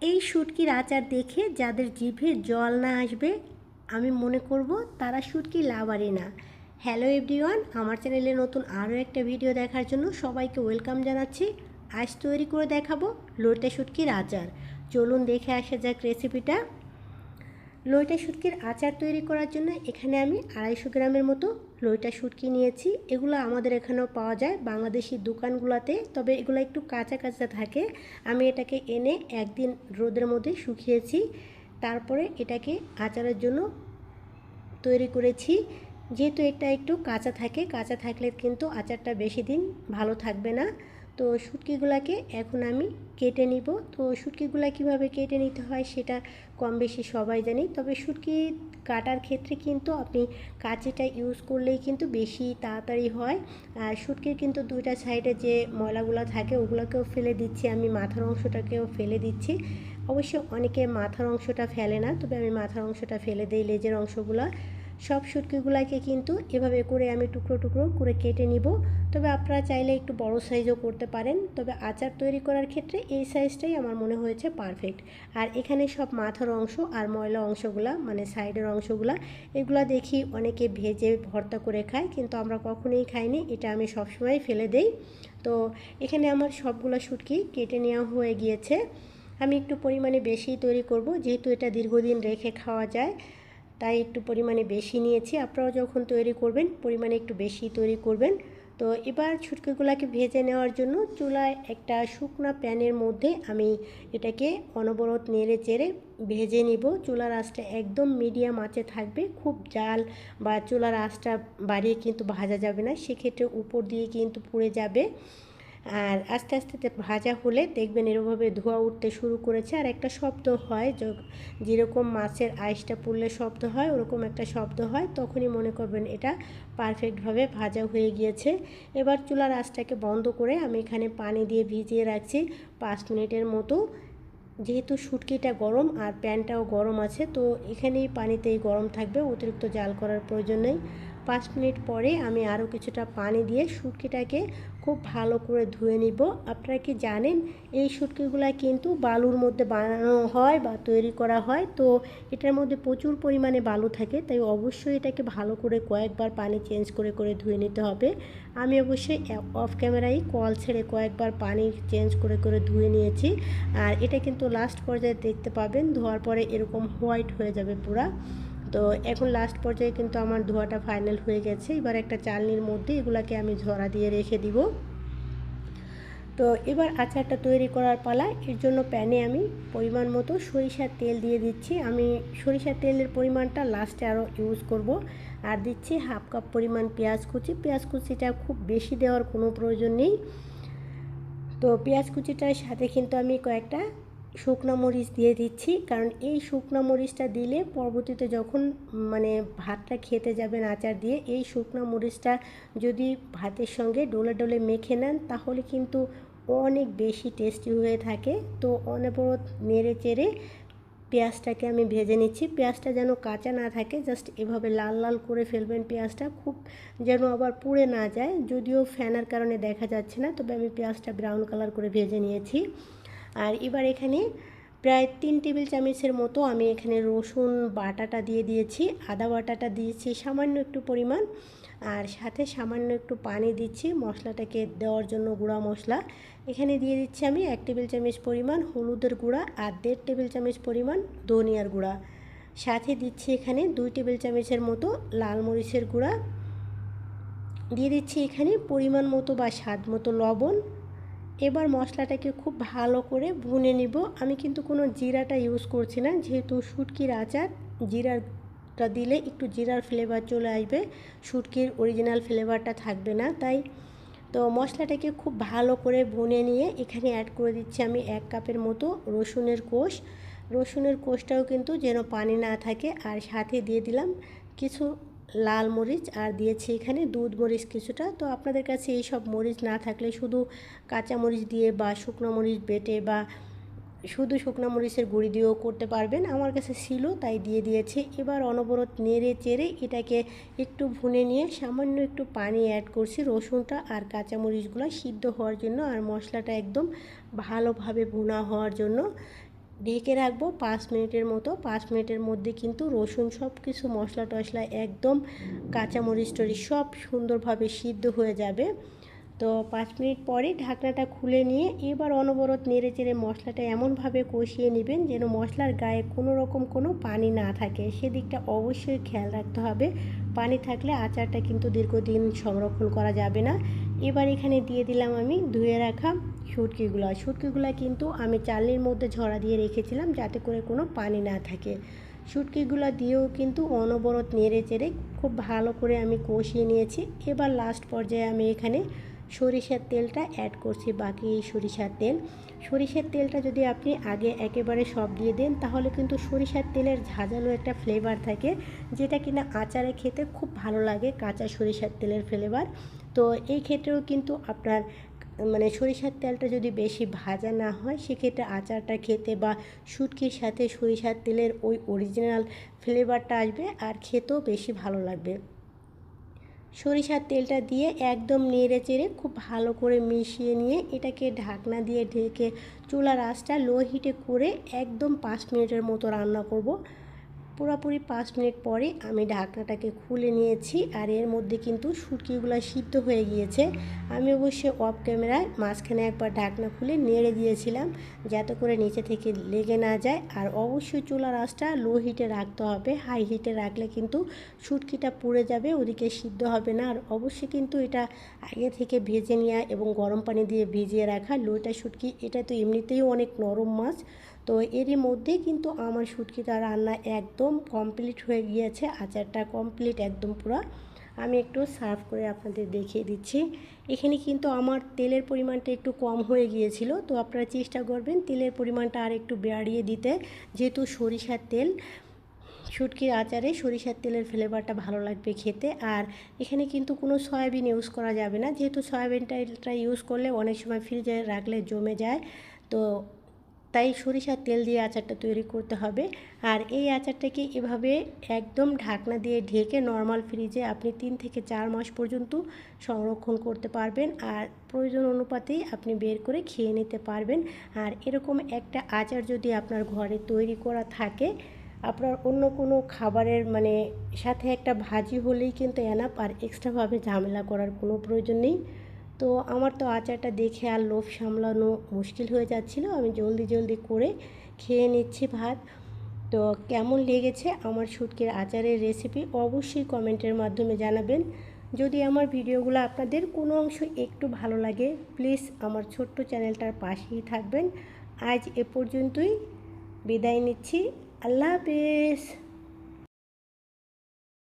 এই শুটকির আচার দেখে যাদের জিভে জল না আসবে, আমি মনে করব তারা শুটকি লাভারই না। হ্যালো এভরিওয়ান আমার চ্যানেলে নতুন আরও একটা ভিডিও দেখার জন্য সবাইকে ওয়েলকাম জানাচ্ছি। আজ তৈরি করে দেখাবো লোটে শুটকির আচার। চলুন দেখে আসা যাক রেসিপিটা লইটা শুটকির আচার তৈরি করার জন্য এখানে আমি আড়াইশো গ্রামের মতো লইটা শুটকি নিয়েছি। এগুলো আমাদের এখানেও পাওয়া যায় বাংলাদেশি দোকানগুলোতে, তবে এগুলো একটু কাঁচা কাঁচা থাকে। আমি এটাকে এনে একদিন রোদের মধ্যে শুকিয়েছি। তারপরে এটাকে আচারের জন্য তৈরি করেছি। যেহেতু এটা একটু কাঁচা থাকে, কাঁচা থাকলে কিন্তু আচারটা বেশি দিন ভালো থাকবে না। তো শুটকিগুলোকে এখন আমি কেটে নিব। তো শুটকিগুলো কীভাবে কেটে নিতে হয় সেটা কম বেশি সবাই জানি। তবে শুটকি কাটার ক্ষেত্রে কিন্তু আপনি কাঁচিটা ইউজ করলেই কিন্তু বেশি তাড়াতাড়ি হয়। আর শুটকির কিন্তু দুইটা সাইডে যে ময়লাগুলো থাকে, ওগুলোকেও ফেলে দিচ্ছি। আমি মাথার অংশটাকেও ফেলে দিচ্ছি। অবশ্য অনেকে মাথার অংশটা ফেলে না, তবে আমি মাথার অংশটা ফেলে দিই লেজের অংশগুলো। সব শুটকিগুলোকে কিন্তু এভাবে করে আমি টুকরো টুকরো করে কেটে নিব। তবে আপনারা চাইলে একটু বড় সাইজও করতে পারেন। তবে আচার তৈরি করার ক্ষেত্রে এই সাইজটাই আমার মনে হয়েছে পারফেক্ট আর এখানে সব মাথার অংশ আর ময়লা অংশগুলা মানে সাইডের অংশগুলা, এগুলো দেখি অনেকে ভেজে ভর্তা করে খায়, কিন্তু আমরা কখনোই খাইনি। এটা আমি সবসময় ফেলে দেই। তো এখানে আমার সবগুলো শুটকি কেটে নেওয়া হয়ে গিয়েছে। আমি একটু পরিমাণে বেশি তৈরি করব, যেহেতু এটা দীর্ঘদিন রেখে খাওয়া যায়। তাই একটু পরিমাণে বেশি নিয়েছি। আপনারাও যখন তৈরি করবেন, পরিমাণে একটু বেশি তৈরি করবেন। তো এবার ছুটকিগুলোকে ভেজে নেওয়ার জন্য চুলায় একটা শুকনো প্যানের মধ্যে আমি এটাকে অনবরত নেড়ে চেড়ে ভেজে নিব। চুলার আঁচটা একদম মিডিয়াম আঁচে থাকবে। খুব জাল বা চুলার আঁচটা বাড়িয়ে কিন্তু ভাজা যাবে না। সেক্ষেত্রে উপর দিয়ে কিন্তু পুড়ে যাবে। আর আস্তে আস্তে ভাজা হলে দেখবেন এরকমভাবে ধোয়া উঠতে শুরু করেছে। আর একটা শব্দ হয় যেরকম মাছের আইসটা পুড়লে শব্দ হয়, ওরকম একটা শব্দ হয়, তখনই মনে করবেন এটা পারফেক্টভাবে ভাজা হয়ে গিয়েছে। এবার চুলার আঁচটাকে বন্ধ করে আমি এখানে পানি দিয়ে ভিজিয়ে রাখছি পাঁচ মিনিটের মতো। যেহেতু শুটকিটা গরম আর প্যানটাও গরম আছে, তো এখানেই পানিতেই গরম থাকবে, অতিরিক্ত জাল করার প্রয়োজন নেই। পাঁচ মিনিট পরে আমি আরও কিছুটা পানি দিয়ে শুটকিটাকে খুব ভালো করে ধুয়ে নিব। আপনারা কি জানেন, এই শুটকিগুলো কিন্তু বালুর মধ্যে বানানো হয় বা তৈরি করা হয়। তো এটার মধ্যে প্রচুর পরিমাণে বালু থাকে, তাই অবশ্যই এটাকে ভালো করে কয়েকবার পানি চেঞ্জ করে করে ধুয়ে নিতে হবে। আমি অবশ্যই অফ ক্যামেরায় কল ছেড়ে কয়েকবার পানি চেঞ্জ করে করে ধুয়ে নিয়েছি। আর এটা কিন্তু লাস্ট পর্যায়ে দেখতে পাবেন, ধোয়ার পরে এরকম হোয়াইট হয়ে যাবে পুরা। তো এখন লাস্ট পর্যায়ে কিন্তু আমার ধোয়াটা ফাইনাল হয়ে গেছে। এবার একটা চালনির মধ্যে এগুলাকে আমি ঝরা দিয়ে রেখে দিব। তো এবার আচারটা তৈরি করার পালা, এর জন্য প্যানে আমি পরিমাণ মতো সরিষার তেল দিয়ে দিচ্ছি। আমি সরিষার তেলের পরিমাণটা লাস্টে আরও ইউজ করব। আর দিচ্ছি হাফ কাপ পরিমাণ পেঁয়াজ কুচি। পেঁয়াজ কুচিটা খুব বেশি দেওয়ার কোনো প্রয়োজন নেই। তো পেঁয়াজ কুচিটার সাথে কিন্তু আমি কয়েকটা শুকনো মরিচ দিয়ে দিচ্ছি। কারণ এই শুকনো মরিচটা দিলে পরবর্তীতে যখন মানে ভাতটা খেতে যাবেন আচার দিয়ে, এই শুকনো মরিচটা যদি ভাতের সঙ্গে ডোলে ডোলে মেখে নেন, তাহলে কিন্তু অনেক বেশি টেস্টি হয়ে থাকে। তো অনবরত নেড়ে চেড়ে পেঁয়াজটাকে আমি ভেজে নিচ্ছি। পেঁয়াজটা যেন কাঁচা না থাকে, জাস্ট এভাবে লাল লাল করে ফেলবেন পেঁয়াজটা। খুব যেন আবার পুড়ে না যায়, যদিও ফ্যানের কারণে দেখা যাচ্ছে না, তবে আমি পেঁয়াজটা ব্রাউন কালার করে ভেজে নিয়েছি। আর এবার এখানে প্রায় তিন টেবিল চামচের মতো আমি এখানে রসুন বাটাটা দিয়ে দিয়েছি, আদা বাটাটা দিয়েছি, সামান্য একটু পরিমাণ। আর সাথে সামান্য একটু পানি দিচ্ছি, মশলাটাকে দেওয়ার জন্য গুঁড়া মশলা। এখানে দিয়ে দিচ্ছি আমি এক টেবিল চামচ পরিমাণ হলুদের গুঁড়া আর দেড় টেবিল চামচ পরিমাণ ধনিয়ার গুঁড়া। সাথে দিচ্ছি এখানে দুই টেবিল চামচের মতো লাল মরিচের গুঁড়া। দিয়ে দিচ্ছি এখানে পরিমাণ মতো বা স্বাদ মতো লবণ। এবার মশলাটাকে খুব ভালো করে ভুনে নিব। আমি কিন্তু কোনো জিরাটা ইউজ করছি না, যেহেতু শুটকির আচার, জিরাটা দিলে একটু জিরার ফ্লেভার চলে আসবে। শুটকির অরিজিনাল ফ্লেভারটা থাকবে না, তাই তো মশলাটাকে খুব ভালো করে ভুনে নিয়ে এখানে অ্যাড করে দিচ্ছি আমি এক কাপের মতো রসুনের কোষ। রসুনের কোষটাও কিন্তু যেন পানি না থাকে, আর সাথে দিয়ে দিলাম কিছু লাল মরিচ আর দিয়েছি এখানে দুধ মরিচ কিছুটা। তো আপনাদের কাছে এই সব মরিচ না থাকলে শুধু কাঁচা মরিচ দিয়ে বা শুকনো মরিচ বেটে বা শুধু শুকনো মরিচের গুঁড়ি দিয়েও করতে পারবেন। আমার কাছে ছিল, তাই দিয়ে দিয়েছে। এবার অনবরত নেড়ে চেড়ে এটাকে একটু ভুনে নিয়ে সামান্য একটু পানি অ্যাড করছি রসুনটা আর কাঁচা মরিচগুলো সিদ্ধ হওয়ার জন্য আর মশলাটা একদম ভালোভাবে ভুনা হওয়ার জন্য। ঢেকে রাখব পাঁচ মিনিটের মতো। পাঁচ মিনিটের মধ্যে কিন্তু রসুন সব কিছু মশলা টশলা একদম কাঁচামরিচ টরিচ সব সুন্দরভাবে সিদ্ধ হয়ে যাবে। তো পাঁচ মিনিট পরে ঢাকনাটা খুলে নিয়ে এবার অনবরত নেড়ে চেড়ে মশলাটা এমনভাবে কষিয়ে নেবেন যেন মশলার গায়ে কোনো রকম কোনো পানি না থাকে। সেদিকটা অবশ্যই খেয়াল রাখতে হবে। পানি থাকলে আচারটা কিন্তু দীর্ঘদিন সংরক্ষণ করা যাবে না। এবার এখানে দিয়ে দিলাম আমি ধুয়ে রাখা শুটকিগুলো শুটকিগুলো কিন্তু আমি চালনির মধ্যে ঝরা দিয়ে রেখেছিলাম যাতে করে কোনো পানি না থাকে। শুটকিগুলো দিয়েও কিন্তু অনবরত নেড়ে চেড়ে খুব ভালো করে আমি কষিয়ে নিয়েছি। এবার লাস্ট পর্যায়ে আমি এখানে সরিষার তেলটা অ্যাড করছি, বাকি সরিষার তেল। সরিষার তেলটা যদি আপনি আগে একেবারে সব দিয়ে দেন, তাহলে কিন্তু সরিষার তেলের ঝাঁঝালো একটা ফ্লেভার থাকে, যেটা কিনা আচারে খেতে খুব ভালো লাগে কাঁচা সরিষার তেলের ফ্লেভার তো এই ক্ষেত্রেও কিন্তু আপনার মানে সরিষার তেলটা যদি বেশি ভাজা না হয়, সেক্ষেত্রে আচারটা খেতে বা শুটকির সাথে সরিষার তেলের ওই অরিজিনাল ফ্লেভারটা আসবে আর খেতেও বেশি ভালো লাগবে। সরিষার তেলটা দিয়ে একদম নেড়ে চেড়ে খুব ভালো করে মিশিয়ে নিয়ে এটাকে ঢাকনা দিয়ে ঢেকে চুলার আঁচটা লো হিটে করে একদম পাঁচ মিনিটের মতো রান্না করব। পুরোপুরি পাঁচ মিনিট পরে আমি ঢাকনাটাকে খুলে নিয়েছি আর এর মধ্যে কিন্তু শুটকিগুলো সিদ্ধ হয়ে গিয়েছে। আমি অবশ্যই অফ ক্যামেরায় মাঝখানে একবার ঢাকনা খুলে নেড়ে দিয়েছিলাম যাতে করে নিচে থেকে লেগে না যায়। আর অবশ্যই চুলা আঁচটা লো হিটে রাখতে হবে। হাই হিটে রাখলে কিন্তু শুটকিটা পুড়ে যাবে, ওদিকে সিদ্ধ হবে না। আর অবশ্যই কিন্তু এটা আগে থেকে ভেজে নেওয়া এবং গরম পানি দিয়ে ভিজিয়ে রাখা লোটা শুটকি এটা তো এমনিতেই অনেক নরম মাছ। তো এরই মধ্যে কিন্তু আমার শুটকিটা রান্না একদম কমপ্লিট হয়ে গিয়েছে, আচারটা কমপ্লিট একদম পুরো। আমি একটু সার্ভ করে আপনাদের দেখিয়ে দিচ্ছি। এখানে কিন্তু আমার তেলের পরিমাণটা একটু কম হয়ে গিয়েছিল, তো আপনারা চেষ্টা করবেন তেলের পরিমাণটা আর একটু বাড়িয়ে দিতে। যেহেতু সরিষার তেল, শুটকির আচারে সরিষার তেলের ফ্লেভারটা ভালো লাগবে খেতে। আর এখানে কিন্তু কোনো সয়াবিন ইউজ করা যাবে না, যেহেতু সয়াবিনটা ইউজ করলে অনেক সময় ফ্রিজে রাখলে জমে যায়। তো তাই সরিষার তেল দিয়ে আচারটা তৈরি করতে হবে। আর এই আচারটাকে এভাবে একদম ঢাকনা দিয়ে ঢেকে নর্মাল ফ্রিজে আপনি তিন থেকে চার মাস পর্যন্ত সংরক্ষণ করতে পারবেন। আর প্রয়োজন অনুপাতেই আপনি বের করে খেয়ে নিতে পারবেন। আর এরকম একটা আচার যদি আপনার ঘরে তৈরি করা থাকে, আপনার অন্য কোনো খাবারের মানে সাথে একটা ভাজি হলেই কিন্তু এনাপ আর এক্সট্রাভাবে ঝামেলা করার কোনো প্রয়োজন নেই। তো আমার তো আচারটা দেখে আর লোভ সামলানো মুশকিল হয়ে যাচ্ছিল। আমি জলদি জলদি করে খেয়ে নিচ্ছি ভাত। তো কেমন লেগেছে আমার শুটকির আচারের রেসিপি অবশ্যই কমেন্টের মাধ্যমে জানাবেন। যদি আমার ভিডিওগুলো আপনাদের কোনো অংশ একটু ভালো লাগে প্লিজ আমার ছোট্ট চ্যানেলটার পাশেই থাকবেন। আজ এ পর্যন্তই। বিদায় নিচ্ছি। আল্লাহ হাফেজ।